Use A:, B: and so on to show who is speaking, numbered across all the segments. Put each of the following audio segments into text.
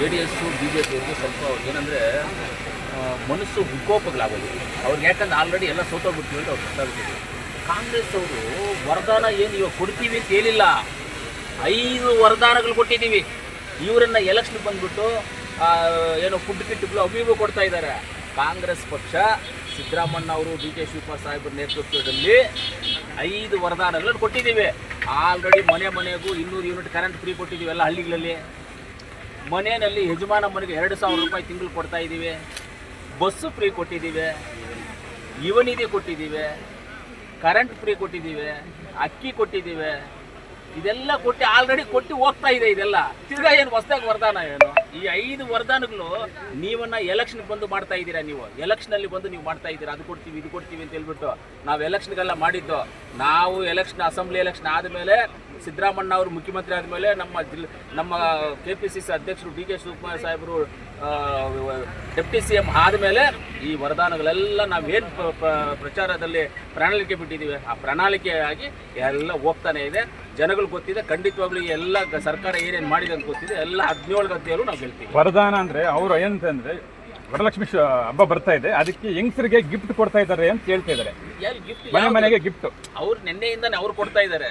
A: J D S B J ಸ್ವಲ್ಪ ಏನಂದರೆ ಮನಸ್ಸು ವಿಕೋಪಗಳಾಗೋದು. ಅವ್ರಿಗೆ ಯಾಕಂದ್ರೆ ಆಲ್ರೆಡಿ ಎಲ್ಲ ಅಂತ ಅವ್ರು ಗೊತ್ತಾಗುತ್ತೆ ಕಾಂಗ್ರೆಸ್ ಅವರು ವರದಾನ ಏನು ಇವಾಗ ಕೊಡ್ತೀವಿ ಅಂತ ಹೇಳಿಲ್ಲ. ಐದು ವರದಾನಗಳು ಕೊಟ್ಟಿದ್ದೀವಿ. ಇವರನ್ನ ಎಲೆಕ್ಷನ್ ಬಂದ್ಬಿಟ್ಟು ಏನೋ ಫುಡ್ ಕಿಟ್ಗಳು ಅವು ಕೊಡ್ತಾ ಇದ್ದಾರೆ. ಕಾಂಗ್ರೆಸ್ ಪಕ್ಷ ಸಿದ್ದರಾಮಣ್ಣ ಅವರು, ಡಿ ಕೆ ಶಿವಕುಮಾರ್ ಸಾಹೇಬರ ನೇತೃತ್ವದಲ್ಲಿ ಐದು ವರದಾನಗಳನ್ನು ಕೊಟ್ಟಿದ್ದೀವಿ. ಆಲ್ರೆಡಿ ಮನೆ ಮನೆಗೂ ಇನ್ನೂರು ಯೂನಿಟ್ ಕರೆಂಟ್ ಫ್ರೀ ಕೊಟ್ಟಿದ್ದೀವಿ ಎಲ್ಲ ಹಳ್ಳಿಗಳಲ್ಲಿ. ಮನೆಯಲ್ಲಿ ಯಜಮಾನ ಮನೆಗೆ ಎರಡು ಸಾವಿರ ರೂಪಾಯಿ ತಿಂಗಳು ಕೊಡ್ತಾ ಇದ್ದೀವಿ. ಬಸ್ಸು ಫ್ರೀ ಕೊಟ್ಟಿದ್ದೀವಿ. ಯುವನಿಧಿ ಕೊಟ್ಟಿದ್ದೀವಿ. ಕರೆಂಟ್ ಫ್ರೀ ಕೊಟ್ಟಿದ್ದೀವಿ. ಅಕ್ಕಿ ಕೊಟ್ಟಿದ್ದೀವಿ. ಇದೆಲ್ಲ ಕೊಟ್ಟು ಆಲ್ರೆಡಿ ಕೊಟ್ಟು ಹೋಗ್ತಾ ಇದೆ ಇದೆಲ್ಲ. ತಿರ್ಗಾ ಏನು ಹೊಸದಾಗಿ ವರದಾನ ಏನು? ಈ ಐದು ವರದಾನಗಳು ನೀವನ್ನ ಎಲೆಕ್ಷನ್ ಬಂದು ಮಾಡ್ತಾ ಇದ್ದೀರಾ ನೀವು? ಎಲೆಕ್ಷನಲ್ಲಿ ಬಂದು ನೀವು ಮಾಡ್ತಾ ಇದ್ದೀರಾ? ಅದು ಕೊಡ್ತೀವಿ, ಇದು ಕೊಡ್ತೀವಿ ಅಂತ ಹೇಳ್ಬಿಟ್ಟು ನಾವು ಎಲೆಕ್ಷನ್ಗೆಲ್ಲ ಮಾಡಿದ್ದು. ನಾವು ಎಲೆಕ್ಷನ್ ಅಸೆಂಬ್ಲಿ ಎಲೆಕ್ಷನ್ ಆದಮೇಲೆ ಸಿದ್ದರಾಮಣ್ಣ ಅವರು ಮುಖ್ಯಮಂತ್ರಿ ಆದಮೇಲೆ ನಮ್ಮ ನಮ್ಮ ಕೆ ಪಿ ಸಿ ಸಿ ಅಧ್ಯಕ್ಷರು ಡಿ ಕೆ ಶಿವಕುಮಾರ್ ಸಾಹೇಬರು ಡೆಪ್ಟಿ ಸಿ ಎಂ ಆದಮೇಲೆ ಈ ವರದಾನಗಳೆಲ್ಲ ನಾವೇನು ಪ್ರಚಾರದಲ್ಲಿ ಪ್ರಣಾಳಿಕೆ ಬಿಟ್ಟಿದ್ದೀವಿ ಆ ಪ್ರಣಾಳಿಕೆಯಾಗಿ ಎಲ್ಲ ಹೋಗ್ತಾನೆ ಇದೆ. ಜನಗಳು ಗೊತ್ತಿದೆ ಖಂಡಿತವಾಗ್ಲೂ ಎಲ್ಲ ಸರ್ಕಾರ ಏನೇನು ಮಾಡಿದೆ ಅಂತ ಗೊತ್ತಿದೆ. ಎಲ್ಲ ಹದಿನೇಳು ಗದ್ದೆಯಲ್ಲೂ ನಾವು ಹೇಳ್ತೀವಿ
B: ವರದಾನ ಅಂದರೆ ಅವರು ಏನಂತಂದರೆ ವರಲಕ್ಷ್ಮಿ ಹಬ್ಬ ಬರ್ತಾ ಇದೆ ಅದಕ್ಕೆ ಯಂಗ್ಸರಿಗೆ ಗಿಫ್ಟ್ ಕೊಡ್ತಾ ಇದ್ದಾರೆ ಅಂತ ಹೇಳ್ತಾ ಇದ್ದಾರೆ. ಮನೆ ಮನೆಗೆ ಗಿಫ್ಟ್
A: ಅವ್ರು ನಿನ್ನೆಯಿಂದಾನೆ ಅವ್ರು ಕೊಡ್ತಾ ಇದ್ದಾರೆ.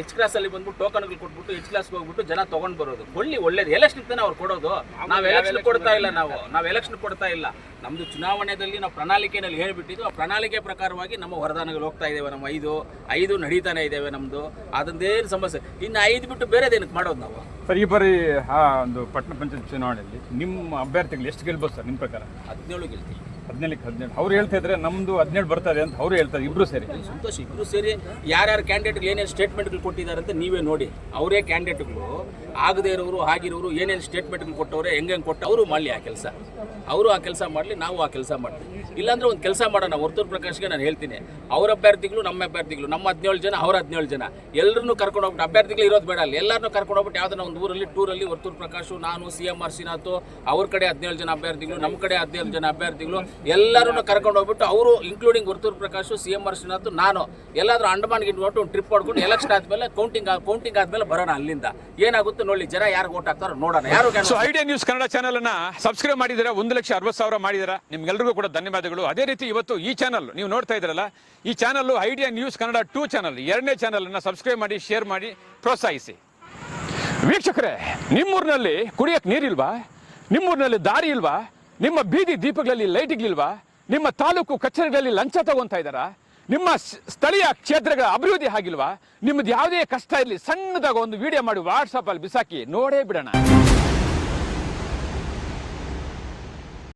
A: ಎಚ್ ಕ್ಲಾಸ್ ಅಲ್ಲಿ ಬಂದ್ಬಿಟ್ಟು ಟೋಕನ್ಗಳು ಕೊಟ್ಬಿಟ್ಟು ಎಚ್ ಕ್ಲಾಸ್ ಹೋಗ್ಬಿಟ್ಟು ಜನ ತಗೊಂಡ್ ಬರೋದು. ಒಳ್ಳೆ ಒಳ್ಳೇದು. ಎಲೆಕ್ಷನ್ ತಾನೆ ಅವ್ರು ಕೊಡೋದು. ನಾವು ಎಲೆಕ್ಷನ್ ಕೊಡ್ತಾ ಇಲ್ಲ ನಾವು. ನಾವು ಎಲೆಕ್ಷನ್ ಕೊಡ್ತಾ ಇಲ್ಲ. ನಮ್ದು ಚುನಾವಣೆಯಲ್ಲಿ ನಾವು ಪ್ರಣಾಳಿಕೆಯಲ್ಲಿ ಹೇಳ್ಬಿಟ್ಟಿದ್ದು ಆ ಪ್ರಣಾಳಿಕೆ ಪ್ರಕಾರವಾಗಿ ನಮ್ಮ ವರದಾನಗಳು ಹೋಗ್ತಾ ಇದ್ದೇವೆ ನಮ್ಮ ಐದು ಐದು ನಡೀತಾನೆ ಇದ್ದೇವೆ ನಮ್ಮದು ಅದೊಂದೇನು ಸಮಸ್ಯೆ. ಇನ್ನು ಐದು ಬಿಟ್ಟು ಬೇರೆದೇನಕ್ಕೆ ಮಾಡೋದು ನಾವು?
B: ಸರ್ ಈ ಬಾರಿ ಆ ಒಂದು ಪಟ್ಟಣ ಪಂಚಾಯತ್ ಚುನಾವಣೆಯಲ್ಲಿ ನಿಮ್ಮ ಅಭ್ಯರ್ಥಿಗಳು ಎಷ್ಟು ಗೆಲ್ಬೋದು ಸರ್ ನಿಮ್ಮ ಪ್ರಕಾರ?
A: ಹದಿನೇಳು ಗೆಲ್ತೀವಿ.
B: ಹದಿನೇಳಕ್ಕೆ ಹದಿನೇಳು. ಅವ್ರು ಹೇಳ್ತಾ ಇದ್ರೆ ನಮ್ದು ಹದಿನೇಳು ಬರ್ತದೆ ಅಂತ ಅವ್ರು ಹೇಳ್ತಾರೆ, ಇಬ್ರು ಸೇರಿ.
A: ಸಂತೋಷ್, ಇಬ್ರು ಸೇರಿ ಯಾರ್ಯಾರು ಕ್ಯಾಂಡಿಡೇಟ್ಗಳು ಏನೇನು ಸ್ಟೇಟ್ಮೆಂಟ್ಗಳು ಕೊಟ್ಟಿದ್ದಾರೆ ಅಂತ ನೀವೇ ನೋಡಿ. ಅವರೇ ಕ್ಯಾಂಡಿಡೇಟ್ಗಳು ಆಗದೇ ಇರೋರು, ಆಗಿರೋರು ಏನೇನು ಸ್ಟೇಟ್ಮೆಂಟ್ಗಳು ಕೊಟ್ಟವ್ರೆ, ಹೆಂಗೆ ಹೆಂಗೆ ಕೊಟ್ಟು ಅವರು ಮಾಡಲಿ ಆ ಕೆಲಸ. ಅವರು ಆ ಕೆಲಸ ಮಾಡಲಿ, ನಾವು ಆ ಕೆಲಸ ಮಾಡ್ತೀವಿ. ಇಲ್ಲಾಂದ್ರೆ ಒಂದು ಕೆಲಸ ಮಾಡೋಣ, ವರ್ತೂರು ಪ್ರಕಾಶ್ಗೆ ನಾನು ಹೇಳ್ತೀನಿ. ಅವ್ರ ಅಭ್ಯರ್ಥಿಗಳು ನಮ್ಮ ಅಭ್ಯರ್ಥಿಗಳು, ನಮ್ಮ ಹದಿನೇಳು ಜನ, ಅವ್ರ ಹದಿನೇಳು ಜನ. ಎಲ್ಲರನ್ನೂ ಕರ್ಕೊಂಡು ಹೋಗ್ಬಿಟ್ಟು, ಅಭ್ಯರ್ಥಿಗಳು ಇರೋದು ಬೇಡ ಅಲ್ಲಿ. ಎಲ್ಲರನ್ನೂ ಕರ್ಕೊಂಡು ಹೋಗ್ಬಿಟ್ಟು ಯಾವ್ದಾನ ಒಂದು ಊರಲ್ಲಿ, ಟೂರಲ್ಲಿ ವರ್ತೂರು ಪ್ರಕಾಶು, ನಾನು, ಸಿ ಎಂ, ಆರ್ ಶ್ರೀನಾಥ್, ಅವ್ರ ಕಡೆ ಹದಿನೇಳು ಜನ ಅಭ್ಯರ್ಥಿಗಳು ನಮ್ಮ ಕಡೆ ಹದಿನೇಳು ಜನ ಅಭ್ಯರ್ಥಿಗಳು ಎಲ್ಲರನ್ನೂ ಕರ್ಕೊಂಡು ಹೋಗ್ಬಿಟ್ಟು ಅವರು including Varthur Prakash C M R Srinath ನಾನು ಎಲ್ಲಾದರೂ ಅಂಡಮಾನ್ಗೆ ಇಟ್ಬಿಟ್ಟು ಒಂದು ಟ್ರಿಪ್ ಹೊಡ್ಕೊಂಡು ಎಲೆಕ್ಷನ್ ಆದ್ಮೇಲೆ ಕೌಂಟಿಂಗ್ ಕೌಂಟಿಂಗ್ ಆದ್ಮೇಲೆ ಬರೋಣ ಅಲ್ಲಿಂದ. ಏನಾಗುತ್ತೆ ನೋಡಿ ಜನ ಯಾರು ಓಟ್ ಹಾಕ್ತಾರೋ ನೋಡೋಣ. ಯಾರು
C: so idea news Kannada channel ಅನ್ನ ಸಬ್ಸ್ಕ್ರೈಬ್ ಮಾಡಿದ್ದೀರಾ? ಒಂದು ಲಕ್ಷ ಅರವತ್ತು ಸಾವಿರ ಮಾಡಿದ್ದೀರಾ? ನಿಮ್ಗೆಲ್ರಿಗೂ ಕೂಡ ಧನ್ಯವಾದಗಳು. ಅದೇ ರೀತಿ ಇವತ್ತು ಈ ಚಾನಲ್ ನೀವು ನೋಡ್ತಾ ಇದ್ರಲ್ಲ ಈ channel idea news Kannada two channel ಎರಡನೇ ಚಾನಲ್ ಅನ್ನ ಸಬ್ಸ್ಕ್ರೈಬ್ ಮಾಡಿ ಶೇರ್ ಮಾಡಿ ಪ್ರೋತ್ಸಾಹಿಸಿ. ವೀಕ್ಷಕರೇ ನಿಮ್ಮೂರಿನಲ್ಲಿ ಕುಡಿಯಕ್ಕೆ ನೀರಿಲ್ವಾ? ನಿಮ್ಮೂರಿನಲ್ಲಿ ದಾರಿ ಇಲ್ವಾ? ನಿಮ್ಮ ಬೀದಿ ದೀಪಗಳಲ್ಲಿ ಲೈಟ್ಗಳಿಲ್ವಾ ನಿಮ್ಮ ತಾಲೂಕು ಕಚೇರಿಗಳಲ್ಲಿ ಲಂಚ ತಗೊಂತ ಇದ್ದಾರಾ? ನಿಮ್ಮ ಸ್ಥಳೀಯ ಕ್ಷೇತ್ರಗಳ ಅಭಿವೃದ್ಧಿ ಆಗಿಲ್ವಾ? ನಿಮ್ಮದು ಯಾವುದೇ ಕಷ್ಟ ಇರಲಿ ಸಣ್ಣದಾಗ ಒಂದು ವಿಡಿಯೋ ಮಾಡಿ ವಾಟ್ಸಪ್ ಅಲ್ಲಿ ಬಿಸಾಕಿ, ನೋಡೇ ಬಿಡೋಣ.